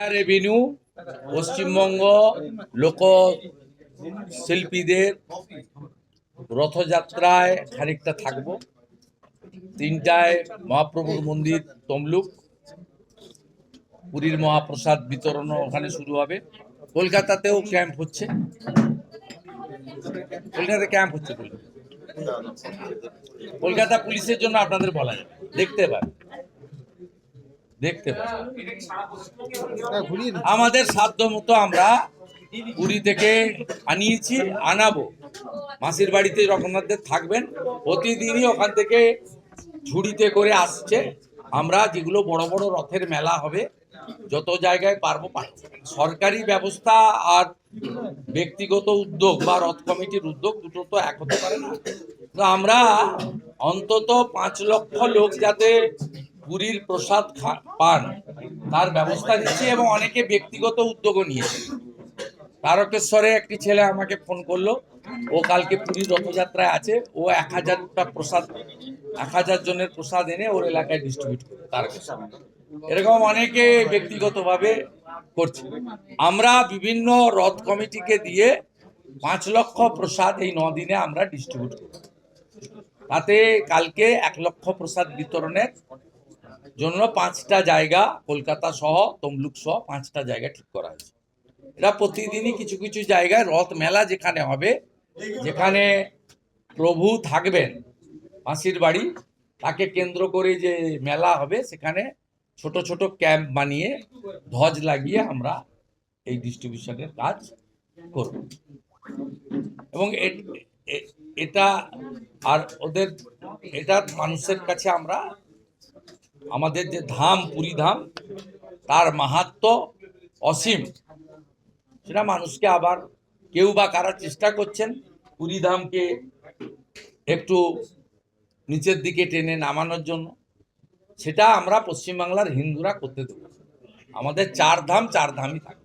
Revenue Paschimbanga লোক শিল্পীদের রথযাত্রায় খানিকটা থাকব। তিনটায় মহাপ্রভুর মন্দির, তমলুক, পুরীর মহাপ্রসাদ বিতরণ ওখানে শুরু হবে। কলকাতাতেও ক্যাম্প হচ্ছে। কলকাতাতে ক্যাম্প হচ্ছে কলকাতা পুলিশের জন্য আপনাদের বলা যায়। দেখতে পারেন। দেখতে পারেন আমাদের সাধ্য মতো আমরা পুরী থেকে আনিয়েছি আনাবো। মাসির বাড়িতে রঘুনাথদের থাকবেন প্রতিদিনই ওখান থেকে ঝুড়িতে করে আসছে। আমরা যেগুলো বড় বড় রথের মেলা হবে যত জায়গায় পারব পারব সরকারি ব্যবস্থা আর ব্যক্তিগত উদ্যোগ বা রথ কমিটির উদ্যোগ দুটো তো এক হতে পারে না। তো আমরা অন্তত পাঁচ লক্ষ লোক যাতে পুরীর প্রসাদ পান। তার ব্যবস্থা নিচ্ছে এবং অনেকে ব্যক্তিগত উদ্যোগও নিয়েছে। তারকেশ্বরে একটি ছেলে আমাকে ফোন করল। ও কালকে পুরীর রথযাত্রায় আছে। ও এক হাজারটা প্রসাদ, এক হাজার জনের প্রসাদ এনে ওর এলাকায় ডিস্ট্রিবিউট তারকেশ্বর। এরকম অনেকে ব্যক্তিগতভাবে করছে। আমরা বিভিন্ন রথ কমিটিকে দিয়ে পাঁচ লক্ষ প্রসাদ এই দিনে আমরা ডিস্ট্রিবিউট করব। তাতে কালকে এক লক্ষ প্রসাদ বিতরণের জন্য পাঁচটা জায়গা, কলকাতা সহ, তমলুক সহ পাঁচটা জায়গা ঠিক করা হয়েছে। এরা প্রতিদিনই কিছু কিছু জায়গায় রথ মেলা যেখানে হবে, যেখানে প্রভু থাকবেন, মাসির বাড়ি, তাকে কেন্দ্র করে যে মেলা হবে সেখানে ছোট ছোট ক্যাম্প বানিয়ে ধ্বজ লাগিয়ে আমরা এই ডিস্ট্রিবিউশনের কাজ করব। এবং এটা আর ওদের, এটা মানুষের কাছে আমরা আমাদের যে ধাম, পুরী ধাম, তার মাহাত্ম অসীম। সেটা মানুষকে আবার কেউ বা কারা চেষ্টা করছেন পুরী ধামকে একটু নিচের দিকে টেনে নামানোর জন্য, সেটা আমরা পশ্চিমবাংলার হিন্দুরা করতে দেবো। আমাদের চার ধাম, চার ধামই দাদা।